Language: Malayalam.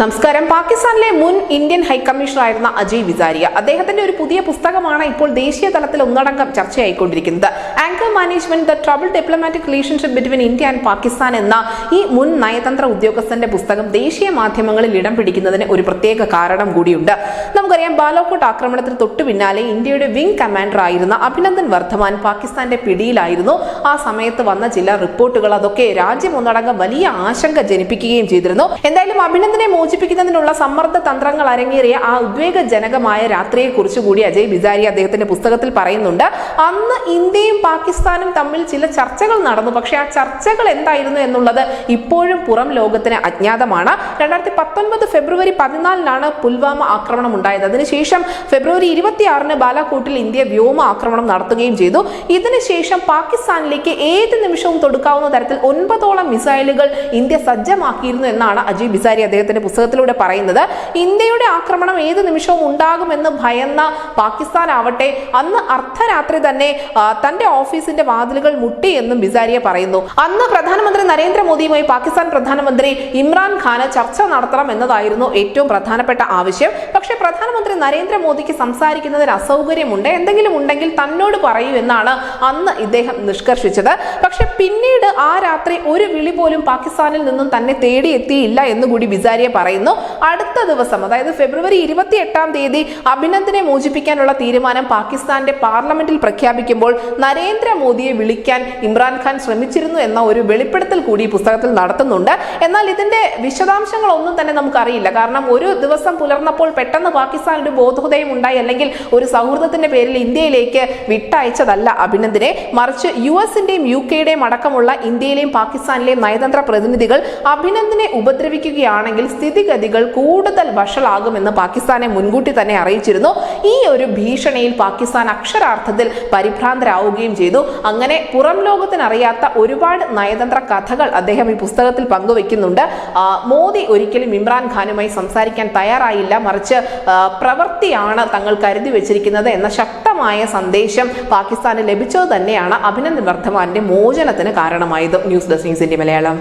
നമസ്കാരം. പാകിസ്ഥാനിലെ മുൻ ഇന്ത്യൻ ഹൈക്കമ്മീഷണറായിരുന്ന അജയ് വിസാരിയ അദ്ദേഹത്തിന്റെ ഒരു പുതിയ പുസ്തകമാണ് ഇപ്പോൾ ദേശീയ തലത്തിൽ ഒന്നടങ്കം ചർച്ചയായിക്കൊണ്ടിരിക്കുന്നത്. Anchor management the trouble diplomatic relationship between India and Pakistan എന്ന ഈ മുൻ നയതന്ത്ര ഉദ്യോഗസ്ഥന്റെ പുസ്തകം ദേശീയ മാധ്യമങ്ങളിൽ ഇടം പിടിക്കുന്നതിന് ഒരു പ്രത്യേക കാരണം കൂടിയുണ്ട്. നമുക്കറിയാം ബാലോക്കോട്ട് ആക്രമണത്തിന് തൊട്ടു പിന്നാലെ ഇന്ത്യയുടെ വിംഗ് കമാൻഡർ ആയിരുന്ന അഭിനന്ദൻ വർദ്ധമാൻ പാകിസ്ഥാന്റെ പിടിയിലായിരുന്നു. ആ സമയത്ത് വന്ന ചില റിപ്പോർട്ടുകൾ അതൊക്കെ രാജ്യം ഒന്നടങ്കം വലിയ ആശങ്ക ജനിപ്പിക്കുകയും ചെയ്തിരുന്നു. എന്തായാലും അഭിനന്ദനെ മോചിപ്പിക്കുന്നതിനുള്ള സമ്മർദ്ദ തന്ത്രങ്ങൾ അരങ്ങേറിയ ആ ഉദ്വേഗജനകമായ രാത്രിയെ കുറിച്ച് കൂടി അജയ് ബിസാരി അദ്ദേഹത്തിന്റെ പുസ്തകത്തിൽ പറയുന്നുണ്ട്. അന്ന് ഇന്ത്യയും പാകിസ്ഥാനും തമ്മിൽ ചില ചർച്ചകൾ നടന്നു. പക്ഷേ ആ ചർച്ചകൾ എന്തായിരുന്നു എന്നുള്ളത് ഇപ്പോഴും പുറം ലോകത്തിന് അജ്ഞാതമാണ്. രണ്ടായിരത്തി പത്തൊൻപത് ഫെബ്രുവരി പതിനാലിനാണ് പുൽവാമ ആക്രമണം ഉണ്ടായത്. അതിനുശേഷം ഫെബ്രുവരി ഇരുപത്തിയാറിന് ബാലാക്കോട്ടിൽ ഇന്ത്യ വ്യോമ ആക്രമണം നടത്തുകയും ചെയ്തു. ഇതിനുശേഷം പാകിസ്ഥാനിലേക്ക് ഏത് നിമിഷവും തൊടുക്കാവുന്ന തരത്തിൽ ഒൻപതോളം മിസൈലുകൾ ഇന്ത്യ സജ്ജമാക്കിയിരുന്നു എന്നാണ് അജയ് ബിസാരി അദ്ദേഹത്തിന്റെ പുസ്തകത്തിലൂടെ പറയുന്നത് ഇന്ത്യയുടെ ആക്രമണം ഏത് നിമിഷവും ഉണ്ടാകുമെന്ന് ഭയന്ന പാകിസ്ഥാൻ ആവട്ടെ അന്ന് അർദ്ധരാത്രി തന്നെ തന്റെ ഓഫീസിന്റെ വാതിലുകൾ മുട്ടി എന്നും ബിസാരിയ പറയുന്നു. അന്ന് പ്രധാനമന്ത്രി നരേന്ദ്രമോദിയുമായി പാകിസ്ഥാൻ പ്രധാനമന്ത്രി ഇമ്രാൻ ഖാന് ചർച്ച നടത്തണം എന്നതായിരുന്നു ഏറ്റവും പ്രധാനപ്പെട്ട ആവശ്യം. പക്ഷേ പ്രധാനമന്ത്രി നരേന്ദ്രമോദിക്ക് സംസാരിക്കുന്നതിന് അസൗകര്യമുണ്ട്. എന്തെങ്കിലും ഉണ്ടെങ്കിൽ തന്നോട് പറയൂ എന്നാണ് അന്ന് ഇദ്ദേഹം നിഷ്കർഷിച്ചത്. പക്ഷെ പിന്നീട് ആ രാത്രി ഒരു വിളി പോലും പാകിസ്ഥാനിൽ നിന്നും തന്നെ തേടിയെത്തിയില്ല എന്നുകൂടി ബിസാരിയ പറയുന്നു. അടുത്ത ദിവസം അതായത് ഫെബ്രുവരി ഇരുപത്തി എട്ടാം തീയതി അഭിനന്ദനെ മോചിപ്പിക്കാനുള്ള തീരുമാനം പാകിസ്ഥാന്റെ പാർലമെന്റിൽ പ്രഖ്യാപിക്കുമ്പോൾ നരേന്ദ്രമോദിയെ വിളിക്കാൻ ഇമ്രാൻഖാൻ ശ്രമിച്ചിരുന്നു എന്ന ഒരു വെളിപ്പെടുത്തൽ കൂടി പുസ്തകത്തിൽ നടത്തുന്നുണ്ട്. എന്നാൽ ഇതിന്റെ വിശദാംശങ്ങൾ ഒന്നും തന്നെ നമുക്കറിയില്ല. കാരണം ഒരു ദിവസം പുലർന്നപ്പോൾ പെട്ടെന്ന് പാകിസ്ഥാൻ ഒരു ബോധോദയം ഉണ്ടായി. അല്ലെങ്കിൽ ഒരു സൗഹൃദത്തിന്റെ പേരിൽ ഇന്ത്യയിലേക്ക് വിട്ടയച്ചതല്ല അഭിനന്ദനെ. മറിച്ച് യു എസിന്റെയും യു കെയുടെയും അടക്കമുള്ള ഇന്ത്യയിലെയും പാകിസ്ഥാനിലെയും നയതന്ത്ര പ്രതിനിധികൾ അഭിനന്ദനെ ഉപദ്രവിക്കുകയാണെങ്കിൽ സ്ഥിതിഗതികൾ കൂടുതൽ വഷളാകുമെന്ന് പാകിസ്ഥാനെ മുൻകൂട്ടി തന്നെ അറിയിച്ചിരുന്നു. ഈ ഒരു ഭീഷണിയിൽ പാകിസ്ഥാൻ അക്ഷരാർത്ഥത്തിൽ പരിഭ്രാന്തരാവുകയും ചെയ്തു. അങ്ങനെ പുറം ലോകത്തിനറിയാത്ത ഒരുപാട് നയതന്ത്ര കഥകൾ അദ്ദേഹം ഈ പുസ്തകത്തിൽ പങ്കുവെക്കുന്നുണ്ട്. മോദി ഒരിക്കലും ഇമ്രാൻ ഖാനുമായി സംസാരിക്കാൻ തയ്യാറായില്ല. മറിച്ച് പ്രവൃത്തിയാണ് തങ്ങൾ കരുതി വെച്ചിരിക്കുന്നത് എന്ന ശക്തമായ സന്ദേശം പാകിസ്ഥാന് ലഭിച്ചത് തന്നെയാണ്. അഭിനന്ദൻ വർദ്ധമാന്റെ മോചനത്തിന് കാരണമായത്. ന്യൂസ് ഡെസ്ക് ന്യൂസിന്റെ മലയാളം.